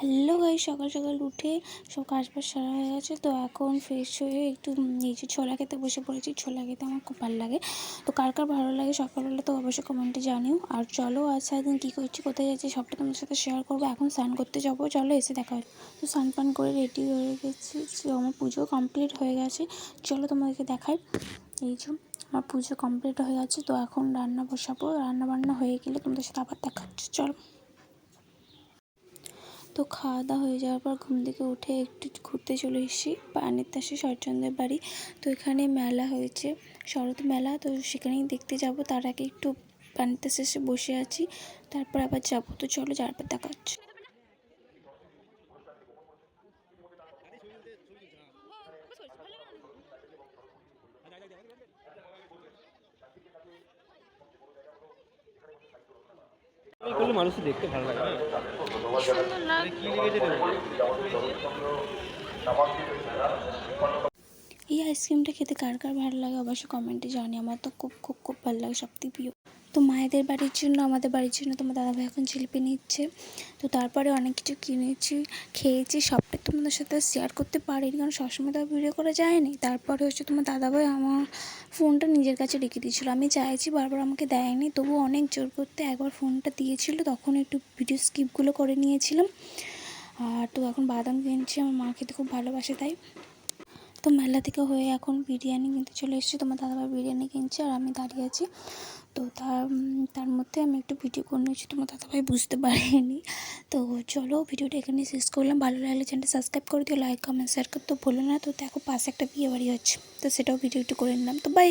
Hello guy সকাল সকাল উঠে সব কাজ বাজ সারা হয়ে গেছে। তো এখন ফ্রেশ হয়ে একটু নিচে ছোলা খেতে বসে পড়েছি। ছোলা খেতে আমার খুব ভালো লাগে। তো কার কার ভালো লাগে সকালবেলা তো অবশ্যই কমেন্টে জানিও। আর চলো আজ সারাদিন কী করছি, কোথায় যাচ্ছি সবটা তোমার সাথে শেয়ার করব। এখন স্নান করতে যাব। চলো এসে দেখা হয়। তো স্নান পান করে রেডি হয়ে গেছি। আমার পুজো কমপ্লিট হয়ে গেছে। চলো তোমাদেরকে দেখাই। এই যে আমার পুজো কমপ্লিট হয়ে গেছে। তো এখন রান্না বসাবো। রান্না বান্না হয়ে গেলে তোমাদের সাথে আবার দেখাচ্ছি। চলো। তো খাওয়া দাওয়া হয়ে যাওয়ার পর ঘুম থেকে উঠে একটু ঘুরতে চলে এসেছি। পানির তাসে শরৎচন্দ্রের বাড়ি। তো এখানে মেলা হয়েছে। শরৎ মেলা, তো সেখানেই দেখতে যাব। তার আগে একটু পানির তাসে এসে বসে আছি। তারপর আবার যাব। তো চলো যারপর দেখা হচ্ছে। এই আইসক্রিমটা খেতে কার কার ভালো লাগে অবশ্যই কমেন্টে জানি আমার তো খুব খুব খুব ভালো লাগে, সবথেকে প্রিয়। তো মায়েদের বাড়ির জন্য, আমাদের বাড়ির জন্য তোমার দাদাভাই এখন জিলিপি নিচ্ছে। তো তারপরে অনেক কিছু কিনেছি, খেয়েছি, সবটা তোমাদের সাথে শেয়ার করতে পারিনি কারণ সবসময় তো ভিডিও করা যায়নি। তারপরে হচ্ছে তোমার দাদাভাই আমার ফোনটা নিজের কাছে রেখে দিয়েছিলো। আমি চাইছি বারবার আমাকে দেয়নি, তবু অনেক জোর করতে একবার ফোনটা দিয়েছিল, তখন একটু ভিডিও স্কিপগুলো করে নিয়েছিলাম। আর তো এখন বাদাম কিনছি, আমার মা খেতে খুব ভালোবাসে তাই। তো মেলা থেকে হয়ে এখন বিরিয়ানি কিনতে চলে এসেছি, তোমার দাদাভাই বিরিয়ানি কিনছে আর আমি দাঁড়িয়ে আছি। তো তার তার মধ্যে আমি একটু ভিডিও করে নিয়েছি তোমার দাদাভাই বুঝতে পারিনি। তো চলো ভিডিওটা এখানে শেষ করলাম। ভালো লাগলে চ্যানেলটা সাবস্ক্রাইব করে দিও লাইক কমেন্ট শেয়ার করতে ভুলো না। তো দেখো পাশে একটা বিয়ে বাড়ি হচ্ছে, তো সেটাও ভিডিও একটু করে নিলাম। তো বাই